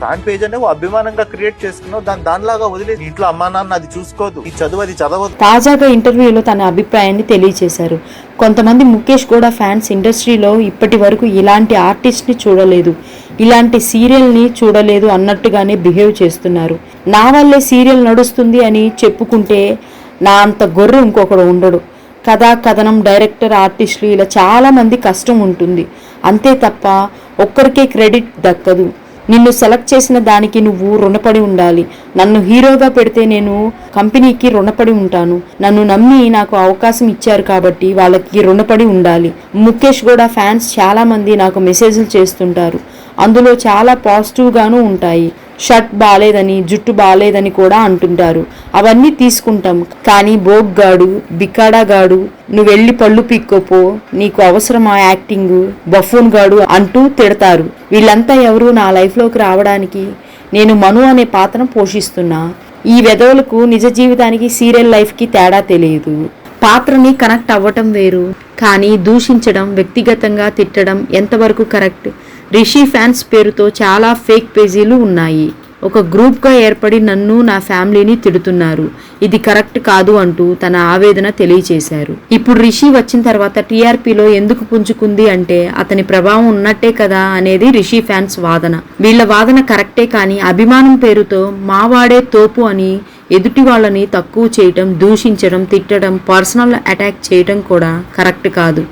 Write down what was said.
Fan page అనే అభిమానంగా create చేసుకున్నావు. దాని దానిలాగా వదిలేదు ఇంట్లో అమ్మా నాన్న అది చూసుకోదు. ఈ చదువు అది చదవదు. తాజాగా ఇంటర్వ్యూలో తన అభిప్రాయాన్ని తెలియజేశారు. కొంతమంది ముఖేష్ కూడా ఫ్యాన్స్ ఇండస్ట్రీలో ఇప్పటి వరకు ఇలాంటి ఆర్టిస్ట్ని చూడలేదు. ఇలాంటి సీరియల్ని చూడలేదు అన్నట్టుగానే బిహేవ్ చేస్తున్నారు. నా వల్లే సీరియల్ నడుస్తుంది అని చెప్పుకుంటే నా అంత గొర్రె ఇంకొకడు ఉండడు. కథా కథనం డైరెక్టర్ ఆర్టిస్టులు ఇలా చాలామంది కష్టం ఉంటుంది. అంతే తప్ప ఒక్కరికే క్రెడిట్ దక్కదు. నిన్ను సెలెక్ట్ చేసిన దానికి నువ్వు రుణపడి ఉండాలి. నన్ను హీరోగా పెడితే నేను కంపెనీకి రుణపడి ఉంటాను. నన్ను నమ్మి నాకు అవకాశం ఇచ్చారు కాబట్టి వాళ్ళకి రుణపడి ఉండాలి. ముఖేష్ కూడా ఫ్యాన్స్ చాలామంది నాకు మెసేజ్లు చేస్తుంటారు. అందులో చాలా పాజిటివ్గాను ఉంటాయి. షర్ట్ బాగాలేదని జుట్టు బాగాలేదని కూడా అంటుంటారు. అవన్నీ తీసుకుంటాం. కానీ బోగ్గాడు బికాడాగాడు నువ్వు వెళ్ళి పళ్ళు పిక్కోపో నీకు అవసరమా యాక్టింగ్? బఫూన్ గాడు అంటూ తిడతారు. వీళ్ళంతా ఎవరు నా లైఫ్లోకి రావడానికి? నేను మను అనే పాత్రను పోషిస్తున్నా. ఈ వెధవులకు నిజ జీవితానికి సీరియల్ లైఫ్కి తేడా తెలియదు. పాత్రని కనెక్ట్ అవ్వటం వేరు. కానీ దూషించడం వ్యక్తిగతంగా తిట్టడం ఎంతవరకు కరెక్ట్? రిషి ఫ్యాన్స్ పేరుతో చాలా ఫేక్ పేజీలు ఉన్నాయి. ఒక గ్రూప్గా ఏర్పడి నన్ను నా ఫ్యామిలీని తిడుతున్నారు. ఇది కరెక్ట్ కాదు అంటూ తన ఆవేదన తెలియచేశారు. ఇప్పుడు రిషి వచ్చిన తర్వాత టీఆర్పీలో ఎందుకు పుంజుకుంది అంటే అతని ప్రభావం ఉన్నట్టే కదా అనేది రిషి ఫ్యాన్స్ వాదన. వీళ్ళ వాదన కరెక్టే కానీ అభిమానం పేరుతో మావాడే తోపు అని ఎదుటి వాళ్ళని తక్కువ చేయటం దూషించడం తిట్టడం పర్సనల్ అటాక్ చేయటం కూడా కరెక్ట్ కాదు.